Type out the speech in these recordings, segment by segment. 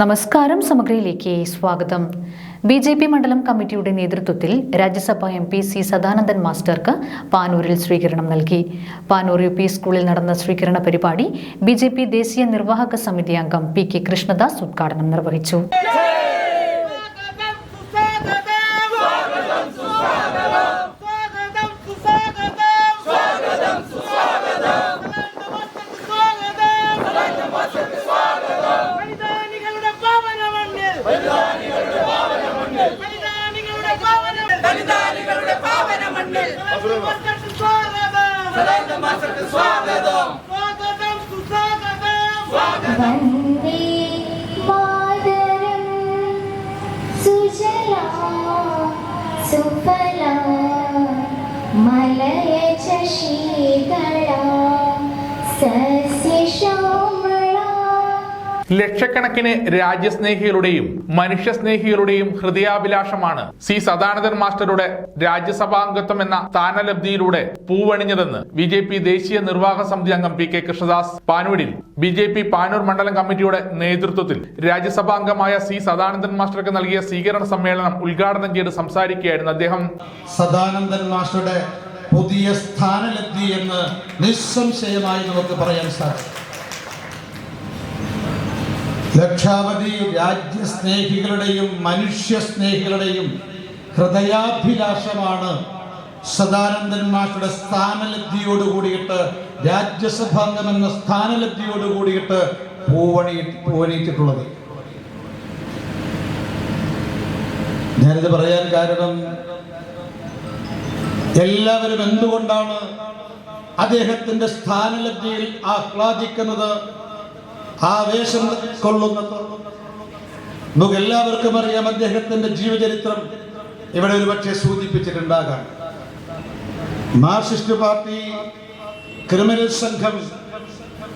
നമസ്കാരം സമഗ്രയിലേക്ക് സ്വാഗതം. B J P മണ്ഡലം കമ്മിറ്റിയുടെ നേതൃത്വത്തിൽ Rajya Sabha M P C Sadanandan മാസ്റ്റർക്ക് പാനൂരിൽ സ്വീകരണം നൽകി. പാനൂർ യു പി സ്കൂളിൽ നടന്ന സ്വീകരണ പരിപാടി ബി ദേശീയ നിർവാഹക സമിതി അംഗം പി കെ കൃഷ്ണദാസ് ഉദ്ഘാടനം നിർവഹിച്ചു. മണ്ണിൽ സ്വാഗതം മാസ്റ്റർക്ക് സ്വാഗതം സ്വാഗതം സുസ്വാഗതം സ്വാഗതം വന്ദേ ലക്ഷക്കണക്കിന് രാജ്യസ്നേഹികളുടെയും മനുഷ്യസ്നേഹികളുടെയും ഹൃദയാഭിലാഷമാണ് സി സദാനന്ദൻ മാസ്റ്ററുടെ രാജ്യസഭാംഗത്വം എന്ന സ്ഥാനലബ്ധിയിലൂടെ പൂവണിഞ്ഞതെന്ന് ബി ജെ പി ദേശീയ നിർവാഹക സമിതി അംഗം പി കെ കൃഷ്ണദാസ് പാനൂരിൽ ബി ജെ പി പാനൂർ മണ്ഡലം കമ്മിറ്റിയുടെ നേതൃത്വത്തിൽ രാജ്യസഭാംഗമായ സി സദാനന്ദൻ മാസ്റ്റർക്ക് നൽകിയ സ്വീകരണ സമ്മേളനം ഉദ്ഘാടനം ചെയ്ത് സംസാരിക്കുകയായിരുന്നു അദ്ദേഹം. സദാനന്ദൻ മാസ്റ്ററുടെ പുതിയ സ്ഥാനലബ്ധി എന്ന് നിസ്സംശയമായി നമുക്ക് പറയാൻ സാധിക്കും. ലക്ഷാവധി രാജ്യസ്നേഹികളുടെയും മനുഷ്യസ്നേഹികളുടെയും ഹൃദയാഭിലാഷമാണ് സദാനന്ദൻ മാഷയുടെ സ്ഥാനലബ്ധിയോട് കൂടിയിട്ട് രാജ്യസഭാംഗം എന്ന സ്ഥാനലബ്ധിയോട് കൂടിയിട്ട് പൂവണി പൂവണിയിട്ടിട്ടുള്ളത്. ഞാനിത് പറയാൻ കാരണം എല്ലാവരും എന്തുകൊണ്ടാണ് അദ്ദേഹത്തിന്റെ സ്ഥാനലബ്ധിയിൽ ആഹ്ലാദിക്കുന്നത്? ആവേശം കൊള്ളുന്ന നമുക്ക് എല്ലാവർക്കും അറിയാം അദ്ദേഹത്തിന്റെ ജീവചരിത്രം ഇവിടെ ഒരു പക്ഷേ സൂചിപ്പിച്ചിട്ടുണ്ടാകാം. മാർക്സിസ്റ്റ് പാർട്ടി ക്രിമിനൽ സംഘം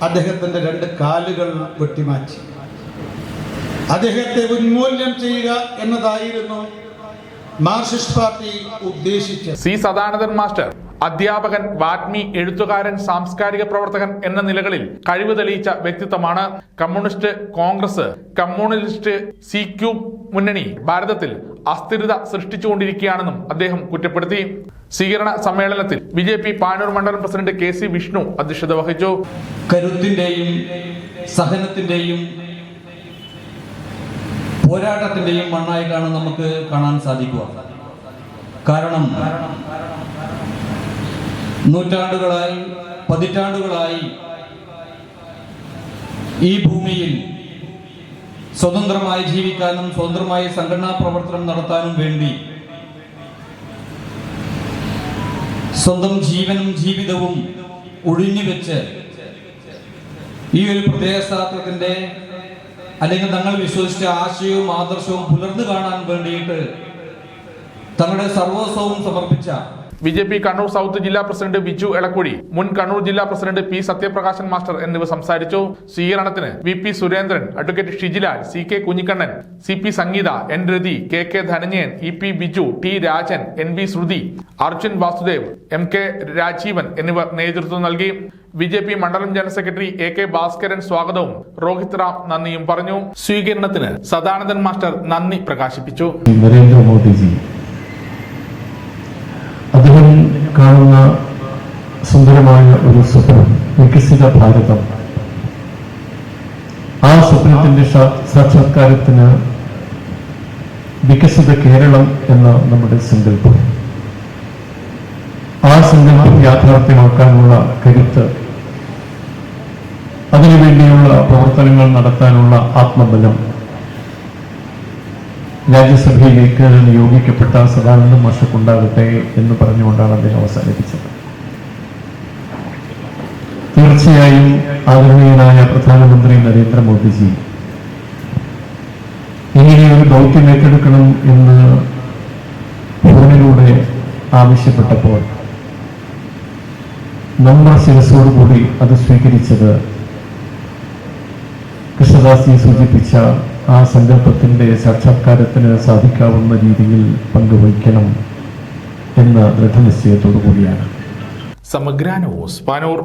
അദ്ദേഹത്തിന്റെ രണ്ട് കാലുകൾ വെട്ടിമാറ്റി. അദ്ദേഹത്തെ ഉന്മൂല്യം ചെയ്യുക എന്നതായിരുന്നു മാർക്സിസ്റ്റ് പാർട്ടി ഉദ്ദേശിച്ചത്. C Sadanandan master. അധ്യാപകൻ വാഗ്മി എഴുത്തുകാരൻ സാംസ്കാരിക പ്രവർത്തകൻ എന്ന നിലകളിൽ കഴിവ് തെളിയിച്ച വ്യക്തിത്വമാണ് communist Congress. Communist C Q മുന്നണി ഭാരതത്തിൽ അസ്ഥിരത സൃഷ്ടിച്ചുകൊണ്ടിരിക്കുകയാണെന്നും അദ്ദേഹം കുറ്റപ്പെടുത്തി. സ്വീകരണ സമ്മേളനത്തിൽ ബി ജെ പി പാനൂർ മണ്ഡലം പ്രസിഡന്റ് കെ സി വിഷ്ണു അധ്യക്ഷത വഹിച്ചു. കരുത്തിന്റെയും സഹനത്തിന്റെയും പോരാട്ടത്തിന്റെയും മണ്ണായി മണ്ണായിട്ടാണ് നമുക്ക് കാണാൻ സാധിക്കുക. കാരണം നൂറ്റാണ്ടുകളായി പതിറ്റാണ്ടുകളായി ഈ ഭൂമിയിൽ സ്വതന്ത്രമായി ജീവിക്കാനും സ്വതന്ത്രമായി സംഘടനാ പ്രവർത്തനം നടത്താനും വേണ്ടി സ്വന്തം ജീവനും ജീവിതവും ഒഴിഞ്ഞുവെച്ച് ഈ ഒരു പ്രത്യയശാസ്ത്രത്തിന്റെ അല്ലെങ്കിൽ തങ്ങൾ വിശ്വസിച്ച ആശയവും ആദർശവും പുലർന്നു കാണാൻ വേണ്ടിയിട്ട് തങ്ങളുടെ സർവസ്വവും സമർപ്പിച്ച B J P Kannur south ജില്ലാ പ്രസിഡന്റ് ബിജു എളക്കുഴി മുൻ കണ്ണൂർ ജില്ലാ പ്രസിഡന്റ് പി സത്യപ്രകാശൻ മാസ്റ്റർ എന്നിവർ സംസാരിച്ചു. സ്വീകരണത്തിന് V P Surendran advocate Shijilal C K Kunhikannan C P Sangeetha N Rathi K K Dhananjayan E P Biju T Rajan N V Shruthi Arjun Vasudev M K Rajeevan എന്നിവർ നേതൃത്വം നൽകി. B J P മണ്ഡലം general secretary A K Bhaskaran സ്വാഗതവും രോഹിത് റാം നന്ദിയും പറഞ്ഞു. സ്വീകരണത്തിന് Sadanandan master നന്ദി പ്രകാശിപ്പിച്ചു. നരേന്ദ്രമോദിജി കാണുന്ന സുന്ദരമായ ഒരു സ്വപ്നം വികസിത ഭാരതം. ആ സ്വപ്നത്തിന്റെ സാക്ഷാത്കാരത്തിന് വികസിത കേരളം എന്ന നമ്മുടെ സങ്കല്പം. ആ സങ്കല്പം യാഥാർത്ഥ്യമാക്കാനുള്ള കരുത്ത് അതിനുവേണ്ടിയുള്ള പ്രവർത്തനങ്ങൾ നടത്താനുള്ള ആത്മബലം. രാജ്യസഭയിലേക്ക് നിയോഗിക്കപ്പെട്ട സദാനന്ദ മാഷക്കുണ്ടാകട്ടെ എന്ന് പറഞ്ഞുകൊണ്ടാണ് അദ്ദേഹം അവസാനിപ്പിച്ചത്. തീർച്ചയായും ആദരണീയനായ പ്രധാനമന്ത്രി നരേന്ദ്രമോദിജി ഇങ്ങനെ ഒരു ദൗത്യം ഏറ്റെടുക്കണം എന്ന് ഫോണിലൂടെ ആവശ്യപ്പെട്ടപ്പോൾ നമ്മുടെ ശിരസോടുകൂടി അത് സ്വീകരിച്ചത് കൃഷ്ണദാസി സൂചിപ്പിച്ച ആ സങ്കല്പത്തിന്റെ സാക്ഷാത്കാരത്തിന് സാധിക്കാവുന്ന രീതിയിൽ പങ്കുവയ്ക്കണം എന്ന ദൃഢനിശ്ചയത്തോടു കൂടിയാണ്. സമഗ്രാനോസ് പാനൂർ.